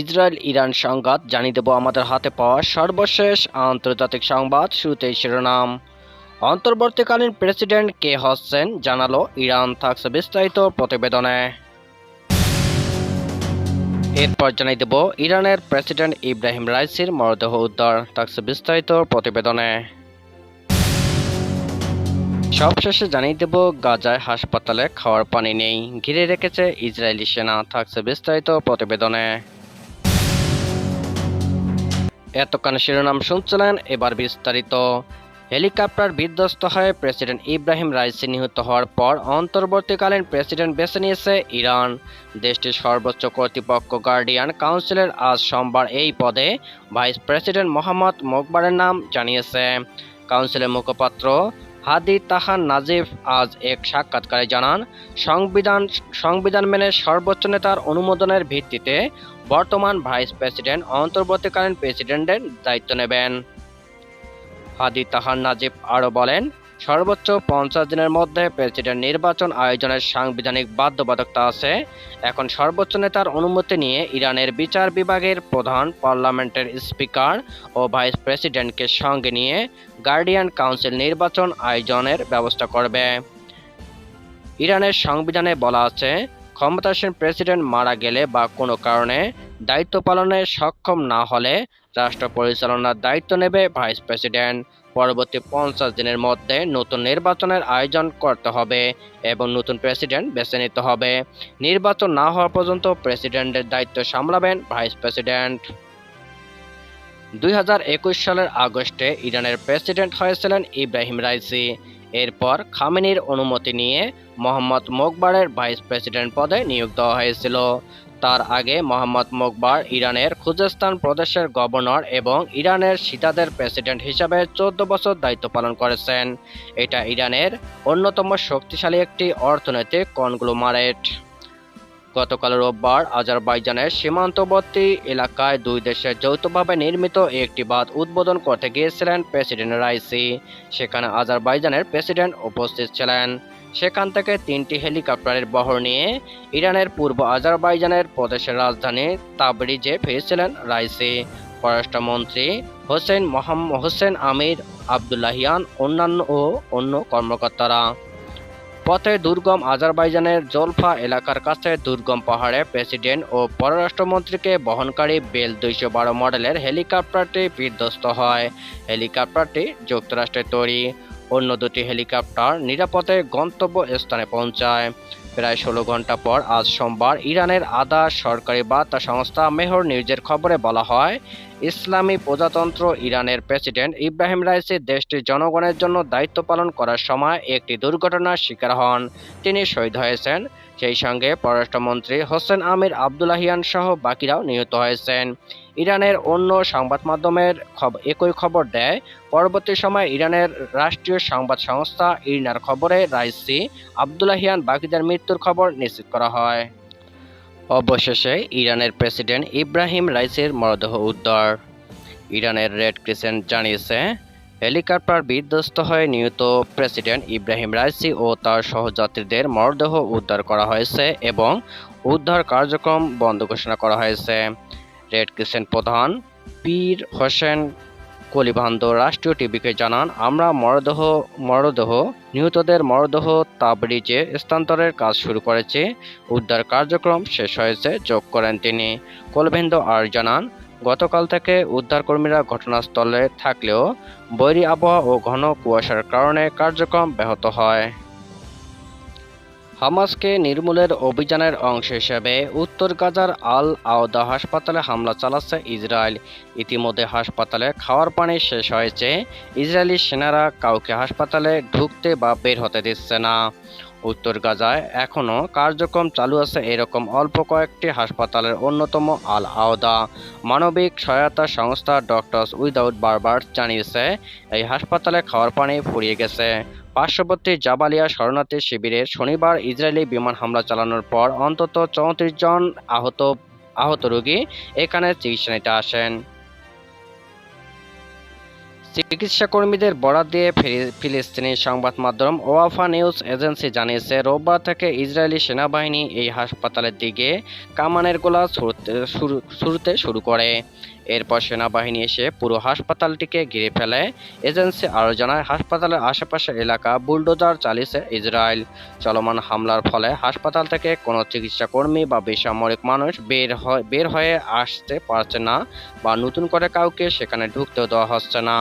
Israel Iran সংঘাত জানিয়ে দেব আমাদের হাতে পাওয়া সর্বশেষ আন্তর্জাতিক সংবাদ শুরুতেই শিরোনাম। অন্তর্বর্তীকালীন প্রেসিডেন্ট কে হচ্ছেন জানালো, ইরান থাকছে বিস্তারিত প্রতিবেদনে। এরপর জানিয়ে দেব, ইরানের প্রেসিডেন্ট ইব্রাহিম রাইসির মরদেহ উদ্ধার থাকছে বিস্তারিত প্রতিবেদনে। সবশেষে জানিয়ে দেব, গাজায় হাসপাতালে খাওয়ার পানি নেই, ঘিরে রেখেছে ইসরায়েলি সেনা, থাকছে বিস্তারিত প্রতিবেদনে। এতক্ষণ শিরোনাম শুনছিলেন এবার বিস্তারিত। হেলিকপ্টার বিধ্বস্ত হয়ে প্রেসিডেন্ট ইব্রাহিম রাইসি নিহত হওয়ার পর অন্তর্বর্তীকালীন প্রেসিডেন্ট বেছে নিয়েছে ইরান। দেশটির সর্বোচ্চ কর্তৃপক্ষ গার্ডিয়ান কাউন্সিলের আজ সোমবার এই পদে ভাইস প্রেসিডেন্ট মোহাম্মদ মোকবারের নাম জানিয়েছে। কাউন্সিলের মুখপাত্র হাদি তাহান নাজিফ আজ এক সাক্ষাৎকারে জানান, সংবিধান সংবিধান মেনে সর্বোচ্চ নেতার অনুমোদনের ভিত্তিতে বর্তমান ভাইস প্রেসিডেন্ট, অন্তর্বর্তীকালীন প্রেসিডেন্টের দায়িত্ব নেবেন। হাদি তাহান নাজিব আরও বলেন সর্বোচ্চ পঞ্চাশ দিনের মধ্যে প্রেসিডেন্ট নির্বাচন আয়োজনের সাংবিধানিক বাধ্যবাধকতা আছে। এখন সর্বোচ্চ নেতার অনুমতি নিয়ে ইরানের বিচার বিভাগের প্রধান পার্লামেন্টের স্পিকার ও ভাইস প্রেসিডেন্টকে সঙ্গে নিয়ে গার্ডিয়ান কাউন্সিল নির্বাচন আয়োজনের ব্যবস্থা করবে। ইরানের সংবিধানে বলা আছে, ক্ষমতাসীন প্রেসিডেন্ট মারা গেলে বা কোনো কারণে দায়িত্ব পালনে সক্ষম না হলে রাষ্ট্র পরিচালনার দায়িত্ব নেবে ভাইস প্রেসিডেন্ট। পরবর্তী পঞ্চাশ দিনের মধ্যে নতুন নির্বাচনের আয়োজন করতে হবে এবং নতুন প্রেসিডেন্ট বেছে নিতে হবে। নির্বাচন না হওয়া পর্যন্ত প্রেসিডেন্টের দায়িত্ব সামলাবেন ভাইস প্রেসিডেন্ট। দুই হাজার একুশ সালের আগস্টে ইরানের প্রেসিডেন্ট হয়েছিলেন ইব্রাহিম রাইসি। এরপর খামেনির অনুমতি নিয়ে মোহাম্মদ মোকবারের ভাইস প্রেসিডেন্ট পদে নিয়োগ দেওয়া হয়েছিল। তার আগে মোহাম্মদ মোকবার ইরানের খুজেস্তান প্রদেশের গভর্নর এবং ইরানের সীতাদের প্রেসিডেন্ট হিসাবে চোদ্দ বছর দায়িত্ব পালন করেছেন। এটা ইরানের অন্যতম শক্তিশালী একটি অর্থনৈতিক কনগ্লোমারেট। গতকাল রোববার আজারবাইজানের সীমান্তবর্তী এলাকায় দুই দেশের যৌথভাবে নির্মিত একটি বাঁধ উদ্বোধন করতে গিয়েছিলেন প্রেসিডেন্ট রাইসি। সেখানে আজারবাইজানের প্রেসিডেন্ট উপস্থিত ছিলেন। সেখান থেকে তিনটি হেলিকপ্টারের বহর নিয়ে ইরানের পূর্ব আজারবাইজানের প্রদেশের রাজধানী তাবরিজে ফিরেছিলেন রাইসি। পররাষ্ট্রমন্ত্রী Hossein Mohammad Hossein Amir Abdollahian অন্যান্য ও অন্য কর্মকর্তারা। পথে দুর্গম আজারবাইজানের জলফা এলাকার কাছে দুর্গম পাহাড়ে প্রেসিডেন্ট ও পররাষ্ট্রমন্ত্রীকে বহনকারী বেল দুইশো বারো মডেলের হেলিকপ্টারটি বিধ্বস্ত হয়। হেলিকপ্টারটি যুক্তরাষ্ট্রের তৈরি। অন্য দুটি হেলিকপ্টার নিরাপদে গন্তব্য স্থানে পৌঁছায়। প্রায় ষোলো ঘণ্টা পর আজ সোমবার ইরানের আদা সরকারি বার্তা সংস্থা মেহর নিউজের খবরে বলা হয় ইসলামী প্রজাতন্ত্র ইরানের প্রেসিডেন্ট ইব্রাহিম রাইসি দেশটির জনগণের জন্য দায়িত্ব পালন করার সময় একটি দুর্ঘটনার শিকার হন। তিনি শহীদ হয়েছেন। সেই সঙ্গে পররাষ্ট্রমন্ত্রী হোসেন আমির আবদুল্লাহিয়ান সহ বাকিরাও নিহত হয়েছেন। ইরানের অন্য সংবাদ মাধ্যমের একই খবর দেয়, পরবর্তী সময় ইরানের রাষ্ট্রীয় সংবাদ সংস্থা ইরনার খবরে রাইসি আবদুল্লাহিয়ান বাকিদের মৃত্যুর খবর নিশ্চিত করা হয়। অবশেষে ইরানের প্রেসিডেন্ট ইব্রাহিম রাইসির মরদেহ উদ্ধার। ইরানের রেড ক্রিসেন্ট জানিয়েছে, হেলিকপ্টার বিধ্বস্ত হয়ে নিহত প্রেসিডেন্ট ইব্রাহিম রাইসি ও তার সহযাত্রীদের মরদেহ উদ্ধার করা হয়েছে এবং উদ্ধার কার্যক্রম বন্ধ ঘোষণা করা হয়েছে। রেড ক্রিসেন্ট প্রধান পীর হোসেন কলিভান্দ রাষ্ট্রীয় টিভিকে জানান, আমরা মরদেহ মরদেহ, নিহতদের মরদেহ তাবরিজে স্থানান্তরের কাজ শুরু করেছে, উদ্ধার কার্যক্রম শেষ হয়েছে, যোগ করেন তিনি। কলভেন্দ আর জানান, গতকাল থেকে উদ্ধারকর্মীরা ঘটনাস্থলে থাকলেও বৈরী আবহাওয়া ও ঘন কুয়াশার কারণে কার্যক্রম ব্যাহত হয়। হামাসকে নির্মূলের অভিযানের অংশ হিসেবে উত্তর গাজার আল আওদা হাসপাতালে হামলা চালাচ্ছে ইসরায়েল। ইতিমধ্যে হাসপাতালে খাওয়ার পানি শেষ হয়েছে। ইসরায়েলি সেনারা কাউকে হাসপাতালে ঢুকতে বা বের হতে দিচ্ছে না। উত্তর গাজায় এখনও কার্যক্রম চালু আছে এরকম অল্প কয়েকটি হাসপাতালের অন্যতম আল আওদা মানবিক সহায়তা সংস্থা ডক্টরস উইদাউট বারবার জানিয়েছে, এই হাসপাতালে খাওয়ার পানি ফুরিয়ে গেছে। পার্শ্ববর্তী জাবালিয়া শরণার্থী শিবিরে শনিবার ইসরায়েলি বিমান হামলা চালানোর পর অন্তত চৌত্রিশ জন আহত আহত রোগী এখানে চিকিৎসা নিতে আসেন। চিকিৎসা কর্মীদের বরাত দিয়ে ফিলিস্তিনি সংবাদ মাধ্যম ওয়াফা নিউজ এজেন্সি জানিয়েছে, রোববার থেকে ইসরায়েলি সেনাবাহিনী এই হাসপাতালের দিকে কামানের গোলা ছুড়তে শুরু করে। এরপর সেনাবাহিনী এসে পুরো হাসপাতালটিকে ঘিরে ফেলে। এজেন্সি আরও জানায়, হাসপাতালের আশেপাশের এলাকা বুলডোজার চালিয়েছে ইসরায়েল। চলমান হামলার ফলে হাসপাতাল থেকে কোনো চিকিৎসা কর্মী বা বেসামরিক মানুষ বের হয়, বের হয়ে আসতে পারছে না বা নতুন করে কাউকে সেখানে ঢুকতেও দেওয়া হচ্ছে না।